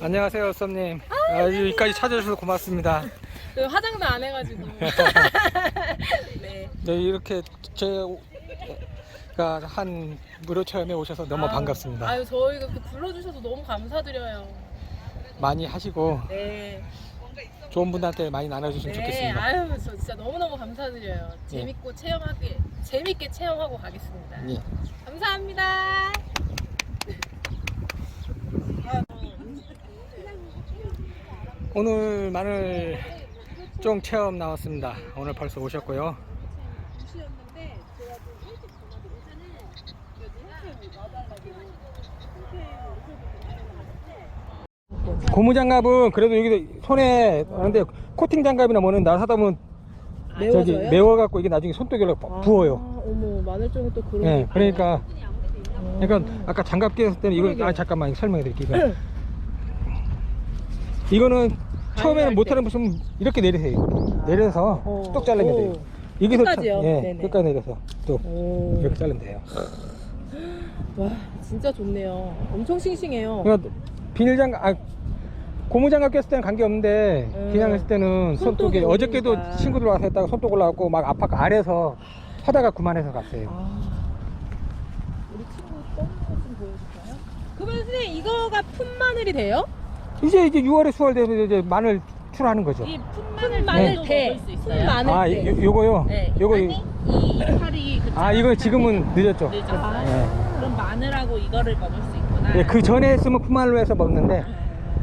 안녕하세요, 썸님. 아, 여기까지 찾아주셔서 고맙습니다. 그 화장도 안 해가지고 네. 네, 이렇게 제가 한 무료 체험에 오셔서 너무 아유, 반갑습니다. 아유 저희가 그 불러주셔서 너무 감사드려요 많이 하시고 네, 좋은 분들한테 많이 나눠주시면 네 좋겠습니다. 아유 저 진짜 너무너무 감사드려요 재밌고 체험하게 재밌게 체험하고 가겠습니다 예. 감사합니다 오늘 마늘 쫑 체험 나왔습니다. 오늘 벌써 오셨고요. 고무 장갑은 그래도 여기 손에 하는데 코팅 장갑이나 뭐는 나 사다 보면 저기 매워져요? 매워 갖고 이게 나중에 손톱이 부어요. 아, 어머 마늘종이 또 그런 예, 게 그러니까 있구나. 그러니까 아까 장갑 끼었을 때는 이거. 아 잠깐만 설명해 드릴게요. 이거. 는 처음에는 때. 못하는 무슨 이렇게 내리세요. 내려서 어. 똑 오. 돼요. 여기서 차- 끝까지요? 예, 네네. 끝까지 내려서 또 오. 이렇게 자르면 돼요. 와 진짜 좋네요 엄청 싱싱해요 그러니까 비닐 장갑, 아, 고무 장갑 꼈을 때는 관계 없는데 음. 그냥 했을 때는 손톱이 손톱이 어저께도 오니까. 친구들 와서 했다가 손톱 올라왔고 막 아파가 아래서 하다가 그만해서 갔어요. 아, 우리 친구 껌좀 보여줄까요? 그러면 선생님 이거가 풋마늘이 돼요? 이제 이제 6월에 수월 되면 이제 마늘 출하는 거죠. 이 풋마늘 풋마늘 도대 먹을 수 있어요. 풋마늘 아, 대 요, 요거요? 네. 요거 아니 이 이파리 그 아, 이거 지금은 늦었죠. 늦었어요. 예. 그럼 마늘하고 이거를 먹을 수 있구나. 예, 그 전에 했으면 푸말로 해서 먹는데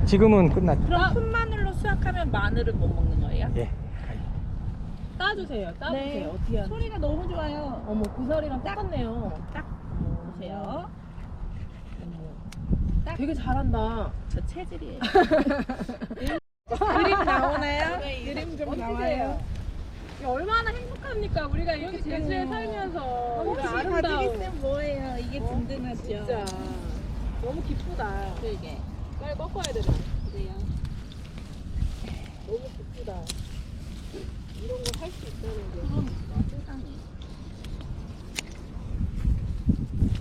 지금은 끝났죠. 그럼 풋마늘로 수확하면 마늘은 못 먹는 거예요? 예. 따주세요 따주세요 네. 어떻게 하는 소리가 너무 좋아요. 어머 고사리랑 똑같네요 딱 보세요. 되게 잘한다 저 체질이에요. 그림 나오나요? 그림 좀 나와요. 이게 얼마나 행복합니까 우리가 이렇게 제주에 살면서 이런 아름다움 뭐예요? 이게 든든하죠. 진짜 너무 기쁘다 그게. 빨리 꺾어야 되나 그래요. 너무 기쁘다 이런 거할수 있다는 게 세상에.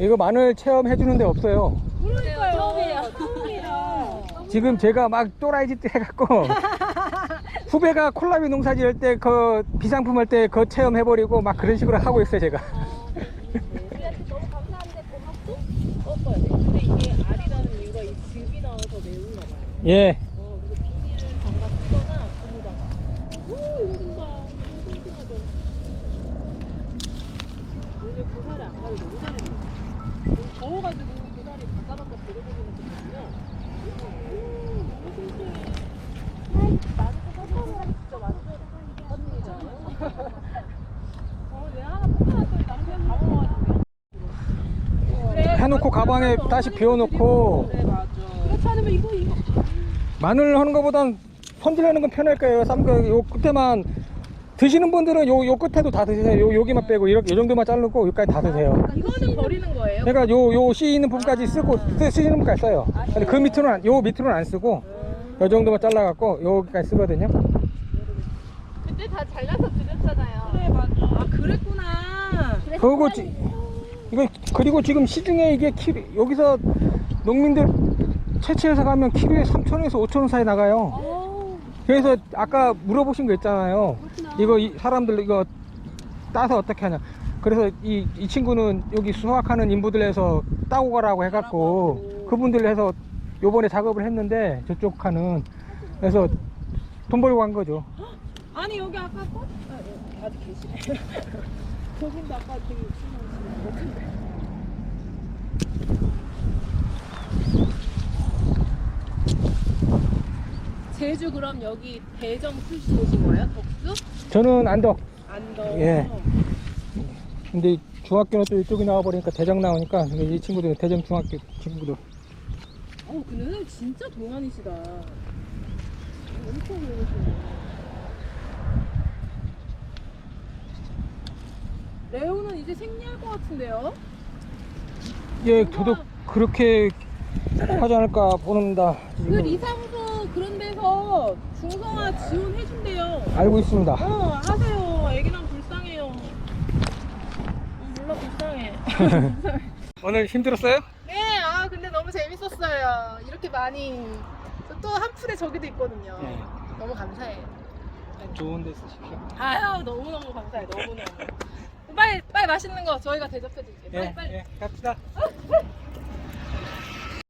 이거 마늘 체험해 주는 데 없어요. 그러니까요 처음이에요. 지금 제가 막 또라이 짓 해갖고 후배가 콜라비 농사 지을 때 그 비상품 할 때 그 체험해버리고 막 그런 식으로 하고 있어요 제가. 우리한테 너무 감사한데 고맙고 꺾어야 돼 근데 이게 알이라는 이유가 이 즙이 나와서 매운가 봐요 예. 어, 그리고 비닐 장갑 쓰거나 고무장갑. 오, 이거 좀 봐. 이거 싱싱하죠? 오늘 고사리 안 가도 너무 잘했네. 더워가지고 너무. 어. 해놓고 가방에 다시 비워놓고. 그렇지 않으면 이거 이거 마늘 하는 것보단 손질하는 건 편할 거예요. 쌈그 요 끝에만 드시는 분들은 요, 요 끝에도 다 드세요. 요, 여기만 빼고 이렇게 요 정도만 자르고 여기까지 다 드세요. 이거는 버리는 거예요? 그러니까 요, 요 씨 있는 부분까지 쓰고 쓰, 쓰시는 분까지 써요. 근데 그 밑으로는 안- 요 밑으로는 안 쓰고 요 정도만 잘라갖고 여기까지 쓰거든요. 그때 다 잘라서 드렸잖아요. 그래 맞아. 아 그랬구나. 그리고 지, 이거 그리고 지금 시중에 이게 키 여기서 농민들 채취해서 가면 키로에 3천원에서 5천원 사이 나가요. 어, 그래서 아까 물어보신 거 있잖아요. 이거 이 사람들 이거 따서 어떻게 하냐. 그래서 이, 이 친구는 여기 수확하는 인부들에서 따고 가라고 해갖고 그분들 해서 요번에 작업을 했는데 저쪽 하는 그래서 돈 벌고 간 거죠. 아니 여기 아까 거? 아, 예, 아직 계시네. 저분도 아까 되게 같은데. 제주 그럼 여기 대전 출신 오신 거예요? 덕수? 저는 안덕. 안동. 예. 근데 중학교는 또 이쪽이 나와버리니까 대장 나오니까 이 친구들은 대전 중학교 친구들. 어 근데 선생님 진짜 동안이시다. 엄청 배우시네. 레오는 이제 생리할 것 같은데요? 예, 저도 그렇게 하지 않을까. 그 지금 리사무소 그런 데서 중성화 지원해준대요. 알고 있습니다. 어, 하세요. 애기 랑 불쌍해요. 어, 몰라, 불쌍해. 오늘 힘들었어요? 네, 아, 근데 너무 재밌었어요. 이렇게 많이 또한 풀에 저기도 있거든요. 네. 너무 감사해요. 좋은 데 쓰십시오. 아유 너무 너무 감사해. 너무 너무. 빨리 빨리 맛있는 거 저희가 대접해 드릴게요. 빨리 예, 빨리. 예, 갑시다. 아,